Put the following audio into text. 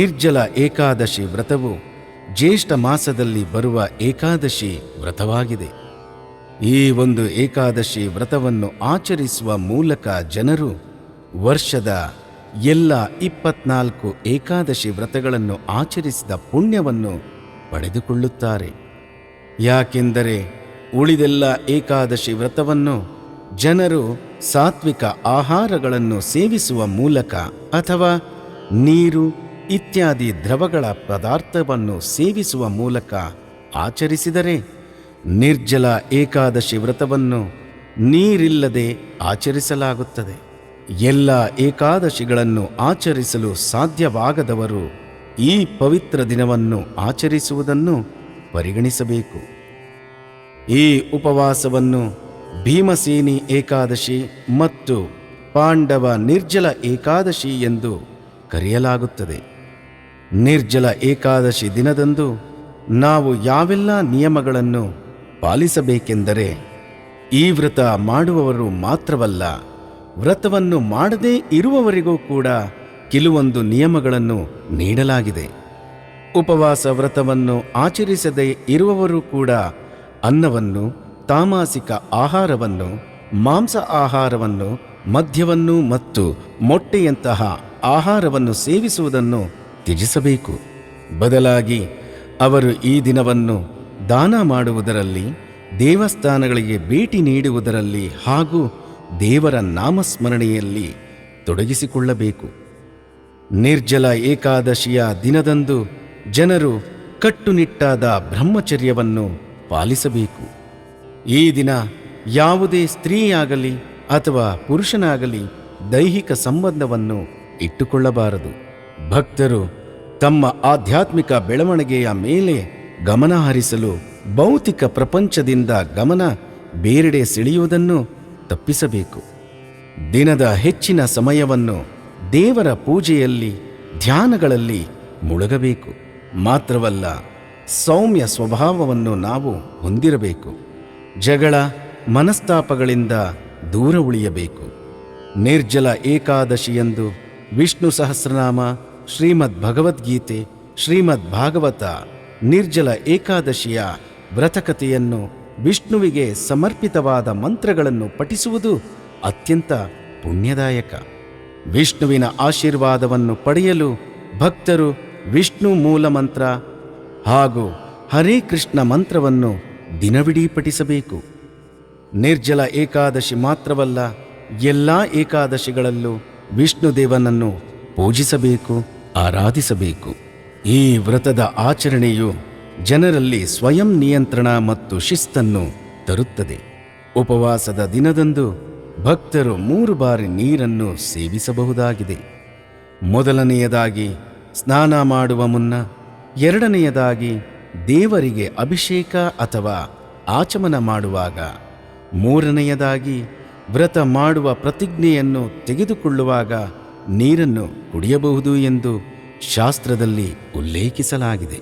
ನಿರ್ಜಲ ಏಕಾದಶಿ ವ್ರತವು ಜ್ಯೇಷ್ಠ ಮಾಸದಲ್ಲಿ ಬರುವ ಏಕಾದಶಿ ವ್ರತವಾಗಿದೆ. ಈ ಒಂದು ಏಕಾದಶಿ ವ್ರತವನ್ನು ಆಚರಿಸುವ ಮೂಲಕ ಜನರು ವರ್ಷದ ಎಲ್ಲ ಇಪ್ಪತ್ನಾಲ್ಕು ಏಕಾದಶಿ ವ್ರತಗಳನ್ನು ಆಚರಿಸಿದ ಪುಣ್ಯವನ್ನು ಪಡೆದುಕೊಳ್ಳುತ್ತಾರೆ. ಯಾಕೆಂದರೆ ಉಳಿದೆಲ್ಲ ಏಕಾದಶಿ ವ್ರತವನ್ನು ಜನರು ಸಾತ್ವಿಕ ಆಹಾರಗಳನ್ನು ಸೇವಿಸುವ ಮೂಲಕ ಅಥವಾ ನೀರು ಇತ್ಯಾದಿ ದ್ರವಗಳ ಪದಾರ್ಥವನ್ನು ಸೇವಿಸುವ ಮೂಲಕ ಆಚರಿಸಿದರೆ ನಿರ್ಜಲ ಏಕಾದಶಿ ವ್ರತವನ್ನು ನೀರಿಲ್ಲದೆ ಆಚರಿಸಲಾಗುತ್ತದೆ. ಎಲ್ಲ ಏಕಾದಶಿಗಳನ್ನು ಆಚರಿಸಲು ಸಾಧ್ಯವಾಗದವರು ಈ ಪವಿತ್ರ ದಿನವನ್ನು ಆಚರಿಸುವುದನ್ನು ಪರಿಗಣಿಸಬೇಕು. ಈ ಉಪವಾಸವನ್ನು ಭೀಮಸೇನಿ ಏಕಾದಶಿ ಮತ್ತು ಪಾಂಡವ ನಿರ್ಜಲ ಏಕಾದಶಿ ಎಂದು ಕರೆಯಲಾಗುತ್ತದೆ. ನಿರ್ಜಲ ಏಕಾದಶಿ ದಿನದಂದು ನಾವು ಯಾವೆಲ್ಲ ನಿಯಮಗಳನ್ನು ಪಾಲಿಸಬೇಕೆಂದರೆ ಈ ವ್ರತ ಮಾಡುವವರು ಮಾತ್ರವಲ್ಲ, ವ್ರತವನ್ನು ಮಾಡದೇ ಇರುವವರಿಗೂ ಕೂಡ ಕೆಲವೊಂದು ನಿಯಮಗಳನ್ನು ನೀಡಲಾಗಿದೆ. ಉಪವಾಸ ವ್ರತವನ್ನು ಆಚರಿಸದೇ ಇರುವವರು ಕೂಡ ಅನ್ನವನ್ನು, ತಾಮಾಸಿಕ ಆಹಾರವನ್ನು, ಮಾಂಸ ಆಹಾರವನ್ನು, ಮದ್ಯವನ್ನು ಮತ್ತು ಮೊಟ್ಟೆಯಂತಹ ಆಹಾರವನ್ನು ಸೇವಿಸುವುದನ್ನು ತ್ಯಜಿಸಬೇಕು. ಬದಲಾಗಿ ಅವರು ಈ ದಿನವನ್ನು ದಾನ ಮಾಡುವುದರಲ್ಲಿ, ದೇವಸ್ಥಾನಗಳಿಗೆ ಭೇಟಿ ನೀಡುವುದರಲ್ಲಿ ಹಾಗೂ ದೇವರ ನಾಮಸ್ಮರಣೆಯಲ್ಲಿ ತೊಡಗಿಸಿಕೊಳ್ಳಬೇಕು. ನಿರ್ಜಲ ಏಕಾದಶಿಯ ದಿನದಂದು ಜನರು ಕಟ್ಟುನಿಟ್ಟಾದ ಬ್ರಹ್ಮಚರ್ಯವನ್ನು ಪಾಲಿಸಬೇಕು. ಈ ದಿನ ಯಾವುದೇ ಸ್ತ್ರೀಯಾಗಲಿ ಅಥವಾ ಪುರುಷನಾಗಲಿ ದೈಹಿಕ ಸಂಬಂಧವನ್ನು ಇಟ್ಟುಕೊಳ್ಳಬಾರದು. ಭಕ್ತರು ತಮ್ಮ ಆಧ್ಯಾತ್ಮಿಕ ಬೆಳವಣಿಗೆಯ ಮೇಲೆ ಗಮನ ಹರಿಸಲು ಭೌತಿಕ ಪ್ರಪಂಚದಿಂದ ಗಮನ ಬೇರೆಡೆ ಸೆಳೆಯುವುದನ್ನು ತಪ್ಪಿಸಬೇಕು. ದಿನದ ಹೆಚ್ಚಿನ ಸಮಯವನ್ನು ದೇವರ ಪೂಜೆಯಲ್ಲಿ, ಧ್ಯಾನಗಳಲ್ಲಿ ಮುಳುಗಬೇಕು. ಮಾತ್ರವಲ್ಲ, ಸೌಮ್ಯ ಸ್ವಭಾವವನ್ನು ನಾವು ಹೊಂದಿರಬೇಕು. ಜಗಳ, ಮನಸ್ತಾಪಗಳಿಂದ ದೂರ ಉಳಿಯಬೇಕು. ನಿರ್ಜಲ ಏಕಾದಶಿಯಂದು ವಿಷ್ಣು ಸಹಸ್ರನಾಮ ಶ್ರೀಮದ್ ಭಗವದ್ಗೀತೆ ಶ್ರೀಮದ್ ಭಾಗವತ ನಿರ್ಜಲ ಏಕಾದಶಿಯ ವ್ರತಕಥೆಯನ್ನು ವಿಷ್ಣುವಿಗೆ ಸಮರ್ಪಿತವಾದ ಮಂತ್ರಗಳನ್ನು ಪಠಿಸುವುದು ಅತ್ಯಂತ ಪುಣ್ಯದಾಯಕ. ವಿಷ್ಣುವಿನ ಆಶೀರ್ವಾದವನ್ನು ಪಡೆಯಲು ಭಕ್ತರು ವಿಷ್ಣು ಮೂಲ ಮಂತ್ರ ಹಾಗೂ ಹರೇ ಕೃಷ್ಣ ಮಂತ್ರವನ್ನು ದಿನವಿಡೀ ಪಠಿಸಬೇಕು. ನಿರ್ಜಲ ಏಕಾದಶಿ ಮಾತ್ರವಲ್ಲ, ಎಲ್ಲ ಏಕಾದಶಿಗಳಲ್ಲೂ ವಿಷ್ಣುದೇವನನ್ನು ಪೂಜಿಸಬೇಕು. ಆರಾಧಿಸಬೇಕು. ಈ ವ್ರತದ ಆಚರಣೆಯು ಜನರಲ್ಲಿ ಸ್ವಯಂ ನಿಯಂತ್ರಣ ಮತ್ತು ಶಿಸ್ತನ್ನು ತರುತ್ತದೆ. ಉಪವಾಸದ ದಿನದಂದು ಭಕ್ತರು ಮೂರು ಬಾರಿ ನೀರನ್ನು ಸೇವಿಸಬಹುದಾಗಿದೆ. ಮೊದಲನೆಯದಾಗಿ ಸ್ನಾನ ಮಾಡುವ ಮುನ್ನ, ಎರಡನೆಯದಾಗಿ ದೇವರಿಗೆ ಅಭಿಷೇಕ ಅಥವಾ ಆಚಮನ ಮಾಡುವಾಗ, ಮೂರನೆಯದಾಗಿ ವ್ರತ ಮಾಡುವ ಪ್ರತಿಜ್ಞೆಯನ್ನು ತೆಗೆದುಕೊಳ್ಳುವಾಗ ನೀರನ್ನು ಕುಡಿಯಬಹುದು ಎಂದು ಶಾಸ್ತ್ರದಲ್ಲಿ ಉಲ್ಲೇಖಿಸಲಾಗಿದೆ.